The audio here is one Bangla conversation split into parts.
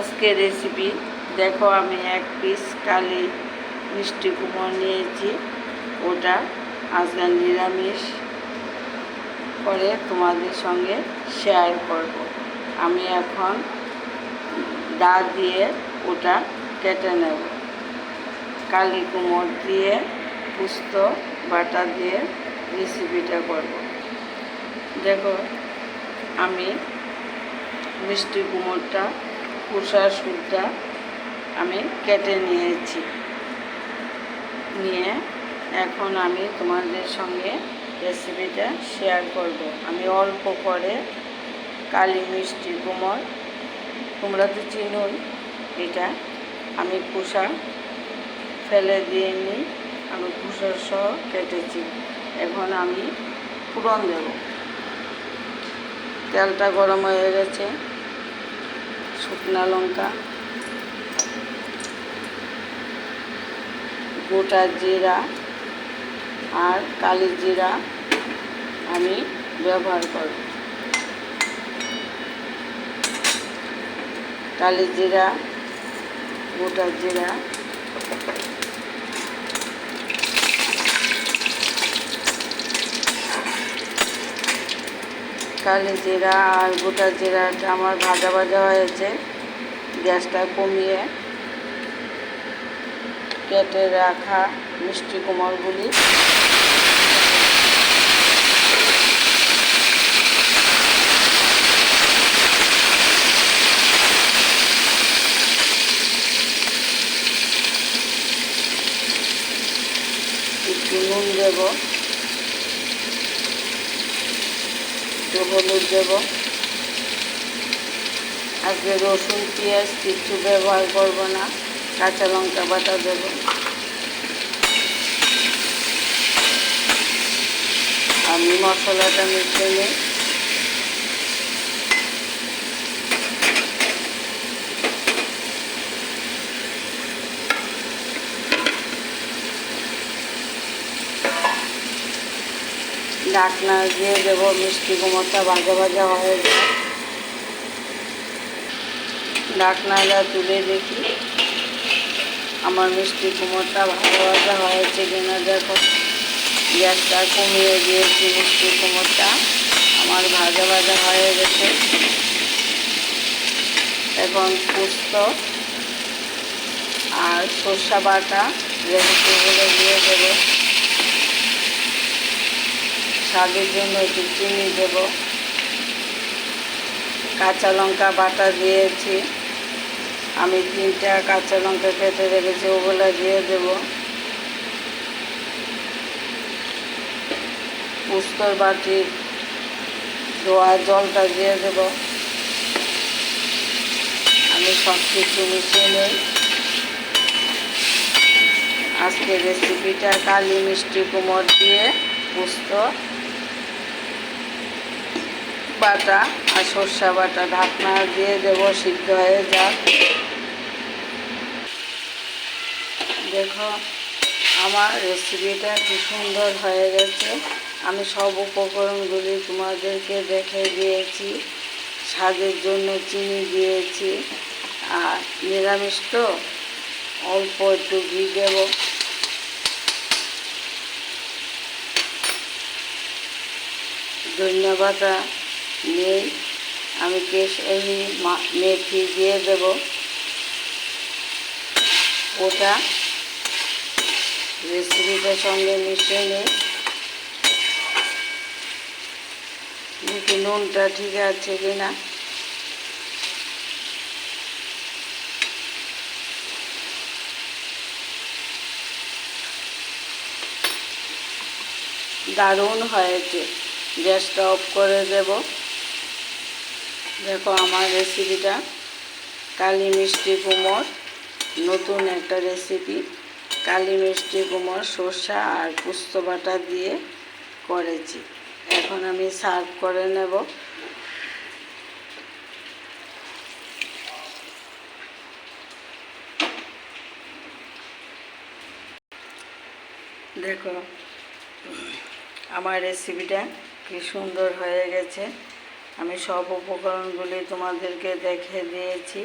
আজকে রেসিপি দেখো, আমি এক পিস কালি মিষ্টি কুমড় নিয়েছি। ওটা আজকে নিরামিষ। করে তোমাদের সঙ্গে শেয়ার করব। আমি এখন দা দিয়ে ওটা কেটে নেব। কালি কুমড় দিয়ে পুস্ত, বাটা দিয়ে রেসিপিটা করব। দেখো, আমি মিষ্টি কুমড়টা কুষা সুরটা আমি কেটে নিয়েছি। নিয়ে এখন আমি তোমাদের সঙ্গে রেসিপিটা শেয়ার করব। আমি অল্প করে কালি মিষ্টি কুমড় তোমরা তো চিনোই, এটা আমি কুষা ফেলে দিয়ে নিই আমি কুষা সহ কেটেছি। এখন আমি ফুরন দেব। তেলটা গরম হয়ে গেছে। শুকনা লঙ্কা গোটা জিরা আর কালি জিরা আমি ব্যবহার করব। কালি জিরা গোটা জিরা কালি জিরা আর গোটা জিরাটা আমার ভাজা ভাজা হয়েছে। গ্যাসটা কমিয়ে কেটে রাখা মিষ্টি কুমড়গুলি একটু নুন দেব। একটু হলুদ দেব। আজকে রসুন, পেঁয়াজ কিচ্ছু ব্যবহার করব না, কাঁচা লঙ্কা বাটা দেব। আমি মশলাটা মিশিয়ে নিই। ডাকনা দিয়ে দেবো, মিষ্টি কুমড়টা ভাজা ভাজা হয়ে যায় ডাকনাটা তুলে দেখি। আমার মিষ্টি কুমড়টা ভাজা ভাজা হয়েছে কিনা দেখো। গ্যাসটা কমিয়ে দিয়েছি মিষ্টি কুমড়টা আমার ভাজা ভাজা হয়ে গেছে। এখন পুস্ত আর সর্ষা বাটা বলে দিয়ে দেবো। স্বাদের জন্য একটু চিনি দেব। কাঁচা লঙ্কা বাটা দিয়েছি। আমি তিনটা কাঁচা লঙ্কা কেটে রেখেছি, ওগুলো দিয়ে দেব। পুস্তর বাটি, ধোয়া জলটা দিয়ে দেব। আমি সব কিছু মিশিয়ে নিই। আজকে রেসিপিটা কালি মিষ্টি কুমড় দিয়ে পুস্ত বাটা আর সর্ষা বাটা ঢাকনা দিয়ে দেবো, সিদ্ধ হয়ে যাক। দেখো, আমার রেসিপিটা কি সুন্দর হয়ে গেছে। আমি সব উপকরণগুলি তোমাদেরকে দেখে দিয়েছি। স্বাদের জন্য চিনি দিয়েছি। আর নিরামিষ তো, অল্প একটু ঘি দেবো। ধন্যবাদটা নেই আমি কেশ কেশরি মেথি দিয়ে দেব। ওটা রেসিপিটার সঙ্গে মিশিয়ে নিই দেখি নুনটা ঠিক আছে কি না দারুণ হয়েছে। গ্যাসটা অফ করে দেব। দেখো আমার রেসিপিটা কালি মিষ্টি কুমড়, নতুন একটা রেসিপি কালি মিষ্টি কুমড়, সর্ষা আর পুস্ত বাটা দিয়ে করেছি। এখন আমি সার্ভ করে নেব। দেখো, আমার রেসিপিটা কি সুন্দর হয়ে গেছে। আমি সব উপকরণগুলি তোমাদেরকে দেখে দিয়েছি।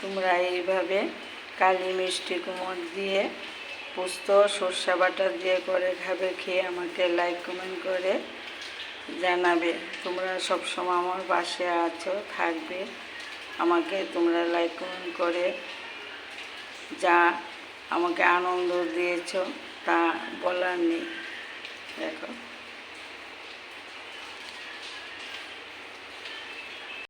তোমরা এইভাবে কালি মিষ্টি কুমড় দিয়ে, পোস্ত, সর্ষা বাটা দিয়ে করে খাবে, খেয়ে আমাকে লাইক কমেন্ট করে জানাবে। তোমরা সব সময় আমার পাশে আছো, থাকবে। আমাকে তোমরা লাইক কমেন্ট করে যা আমাকে আনন্দ দিয়েছ, তা বলার নেই। দেখো।